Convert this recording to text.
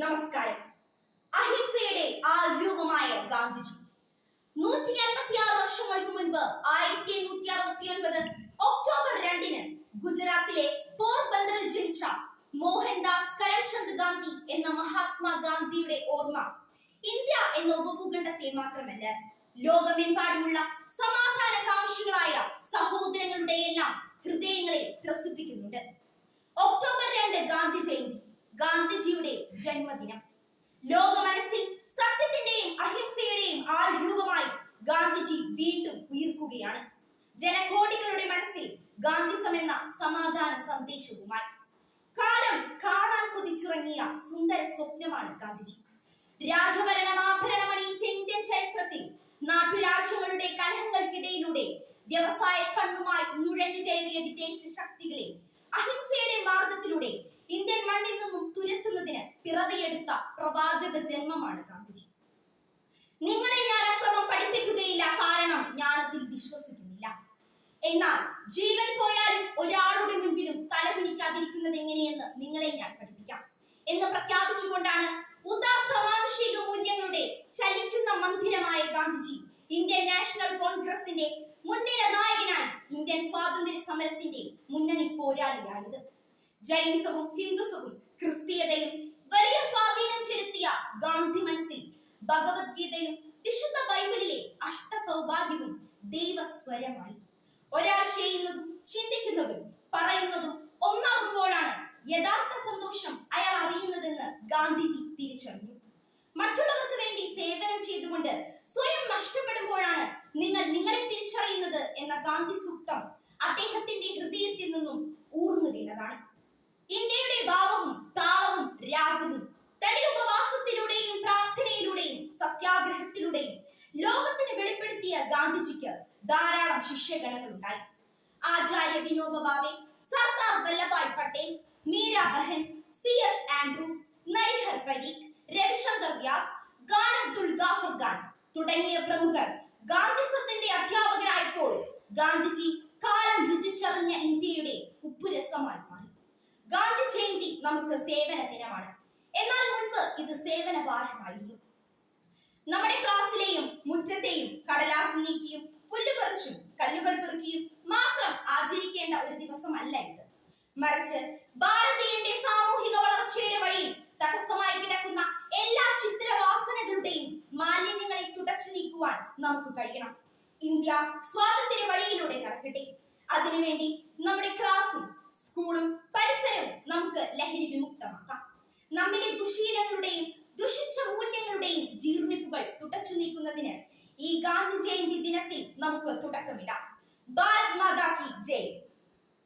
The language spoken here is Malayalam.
നമസ്കാരം. അഹിംസയുടെ ആരൂപമായ ഗാന്ധിജി. നൂറ്റി അൻപത്തി ആറ് വർഷങ്ങൾക്ക് മുൻപ് ആയിരത്തി എണ്ണൂറ്റി അറുപത്തി ഒൻപത് ഒക്ടോബർ രണ്ടിന് ഗുജറാത്തിലെ പോർബന്ദറിൽ ജനിച്ച മോഹൻദാസ് കരംചന്ദ് ഗാന്ധി എന്ന മഹാത്മാ ഗാന്ധിയുടെ ഓർമ്മ ഇന്ത്യ എന്ന ഉപഭൂഖണ്ഡത്തെ മാത്രമല്ല ലോകമെമ്പാടുമുള്ള സമാധാനകാംക്ഷികളായ സഹോദരങ്ങളുടെ എല്ലാം ഹൃദയങ്ങളെ ത്രസിപ്പിക്കുന്നുണ്ട് ഒക്ടോബർ രണ്ട് ഗാന്ധി ജയന്തി ഗാന്ധിജിയുടെ ജന്മദിനം. ലോക മനസ്സിൽ സത്യത്തിന്റെയും അഹിംസയുടെയും ആൾ രൂപമായി ഗാന്ധിജി വീണ്ടും ഉയർക്കുകയാണ്. ജനകോടികളുടെ മനസ്സിൽ ഗാന്ധിസം എന്ന സമാധാന സന്ദേശവുമായി. കാലം കാണാൻ കൊതിച്ചുറങ്ങിയ സുന്ദര സ്വപ്നമാണ് ഗാന്ധിജി. രാജഭരണമാഭരണമണിയിച്ച ഇന്ത്യൻ ചരിത്രത്തിൽ നാട്ടുരാജ്യങ്ങളുടെ കലഹങ്ങൾക്കിടയിലൂടെ വ്യവസായ കണ്ണുമായി നുഴഞ്ഞു കയറിയ വിദേശ ശക്തികളെ അഹിംസയുടെ മാർഗത്തിലൂടെ ഇന്ത്യൻ മണ്ണിൽ നിന്നും പിറവിയെടുത്ത പ്രവാചക ജന്മമാണ് ഗാന്ധിജി. നിങ്ങളെ ഞാൻ അക്രമം പഠിപ്പിക്കുകയില്ല കാരണം ഞാൻ അതിൽ വിശ്വസിക്കുന്നില്ല. എന്നാൽ ജീവൻ പോയാലും ഒരാളുടെ മുൻപിലും തലകുനിക്കാതിരിക്കുന്നത് എങ്ങനെയെന്ന് നിങ്ങളെ ഞാൻ പഠിപ്പിക്കാം എന്ന് പ്രഖ്യാപിച്ചുകൊണ്ടാണ് ഉദാത്ത മാനുഷിക മൂല്യങ്ങളുടെ ചലിക്കുന്ന മന്ദിരമായ ഗാന്ധിജി ഇന്ത്യൻ നാഷണൽ കോൺഗ്രസിന്റെ മുൻനിര നായകനായി ഇന്ത്യൻ സ്വാതന്ത്ര്യ സമരത്തിന്റെ മുന്നണി പോരാളിയായത്. ജൈനിസവും ഹിന്ദുസവും ക്രിസ്തീയതയും വലിയ സ്വാധീനം ചെലുത്തിയ ഗാന്ധി മനസ്സിൽ ഭഗവത്ഗീതയും വിശുദ്ധ ബൈബിളിലെ അഷ്ടസൗഭാഗ്യവും ദൈവസ്വരമായി. ഒരാൾ ചെയ്യുന്നതും ചിന്തിക്കുന്നതും പറയുന്നതും ഒന്നാകുമ്പോഴാണ് യഥാർത്ഥ സന്തോഷം അയാൾ അറിയുന്നതെന്ന് ഗാന്ധിജി തിരിച്ചറിഞ്ഞു. മറ്റുള്ളവർക്ക് വേണ്ടി സേവനം ചെയ്തുകൊണ്ട് സ്വയം നഷ്ടപ്പെടുമ്പോഴാണ് നിങ്ങൾ നിങ്ങളെ തിരിച്ചറിയുന്നത് എന്ന ഗാന്ധി സൂക്തം ഗാന്ധിജിക്ക് ധാരാളം ശിഷ്യഗണങ്ങളുണ്ടായി Acharya Vinoba Bhave Sardar Vallabhbhai Patel Meera Behn C S Andrews Naihar Parikh Ravishankar Vyas Khan Abdul Ghaffar Khan തുടങ്ങിയ പ്രമുഖർ ഗാന്ധിസത്തിന്റെ അധ്യാപകരായപ്പോൾ ഗാന്ധിജി കാലം രുചിച്ചറിഞ്ഞ ഇന്ത്യയുടെ ഉപ്പുരസമായി മാറി. ഗാന്ധി ജയന്തി നമുക്ക് സേവന ദിനമാണ്. എന്നാൽ മുൻപ് ഇത് സേവന വാരമായിരുന്നു. നമ്മുടെ ക്ലാസ്സിലെയും ദിവസമല്ല ഇത് മറിച്ച് ഭാരതീയന്റെ സാമൂഹിക വളർച്ചയുടെ വഴിയിൽ തടസ്സമായി കിടക്കുന്ന എല്ലാ ചിത്രവാസനകളുടെയും മാലിന്യങ്ങളെ തുടച്ചു നീക്കുവാൻ നമുക്ക് കഴിയണം. ഇന്ത്യ സ്വാതന്ത്ര്യ വഴിയിലൂടെ നടക്കട്ടെ. അതിനുവേണ്ടി നമ്മുടെ ക്ലാസ്സും സ്കൂളും പരിസരവും നമുക്ക് ലഹരി വിമുക്തമാക്കാം. നമ്മിലെ ദുശീലങ്ങളുടെയും ദുഷിച്ച മൂല്യങ്ങളുടെയും ജീർണിപ്പുകൾ തുടച്ചു നീക്കുന്നതിന് ഈ ഗാന്ധി ജയന്തി ദിനത്തിൽ നമുക്ക് തുടക്കമിടാം. ഭാരത് മാതാ കി ജയ്.